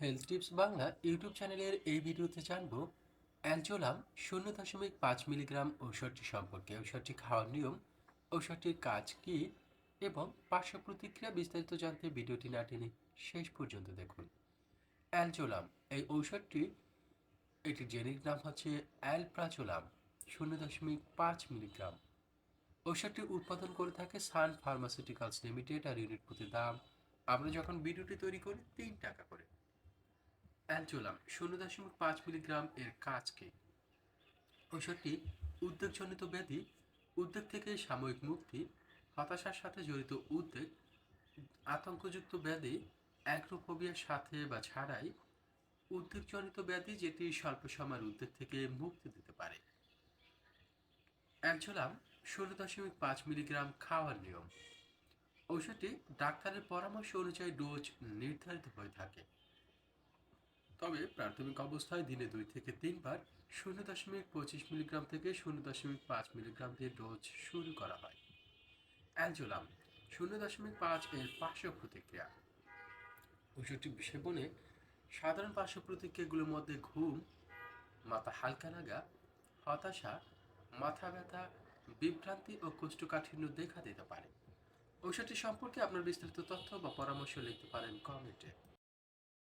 Health tips Bangla YouTube চ্যানেলের এই ভিডিওতে জানব অ্যালজোলাম শূন্য দশমিক পাঁচ মিলিগ্রাম ঔষধটি সম্পর্কে। ঔষধটি খাওয়ার নিয়ম, ঔষধটির কাজ কি এবং পার্শ্ব প্রতিক্রিয়া বিস্তারিত জানতে ভিডিওটি না টেনে শেষ পর্যন্ত দেখুন। অ্যালজোলাম এই ঔষধটি, এটির জেনিক নাম হচ্ছে অ্যালপ্রাচোলাম শূন্য দশমিক পাঁচ মিলিগ্রাম ঔষধটি উৎপাদন করে থাকে সান ফার্মাসিউটিক্যালস লিমিটেড আর ইউনিট প্রতি দাম। আমরা যখন ভিডিওটি তৈরি করি, তিন টাকা করে। অ্যালজোলাম শূন্য দশমিক পাঁচ মিলিগ্রাম এর কাজ কি ঔষধটি উদ্বেগজনিত ব্যাধি, উদ্বেগ থেকে সাময়িক মুক্তি, হতাশার সাথে জড়িত উদ্বেগ, আতঙ্কযুক্ত ব্যাধি অ্যাগ্রোফোবিয়ার সাথে বা ছাড়াই উদ্বেগজনিত ব্যাধি যেটি স্বল্প সময়ের উদ্বেগ থেকে মুক্তি দিতে পারে। অ্যালজোলাম ষোলো দশমিক পাঁচ মিলিগ্রাম খাওয়ার নিয়ম। ঔষধটি ডাক্তারের পরামর্শ অনুযায়ী ডোজ নির্ধারিত হয়ে তবে প্রাথমিক অবস্থায় দিনে দুই থেকে তিনবার শূন্য দশমিক পঁচিশ মিলিগ্রাম থেকে শূন্য দশমিক পাঁচ মিলিগ্রাম দিয়ে ডোজ শুরু করা হয়। অ্যালজোলাম শূন্য দশমিক পাঁচ এর পার্শ্ব প্রতিক্রিয়া। ওষুধটি সেবনে সাধারণ পার্শ্ব প্রতিক্রিয়াগুলোর মধ্যে ঘুম, মাথা হালকা লাগা, হতাশা, মাথা ব্যথা, বিভ্রান্তি ও কোষ্ঠকাঠিন্য দেখা দিতে পারে। ঔষধটি সম্পর্কে আপনার বিস্তারিত তথ্য বা পরামর্শ লিখতে পারেন কমেন্টে।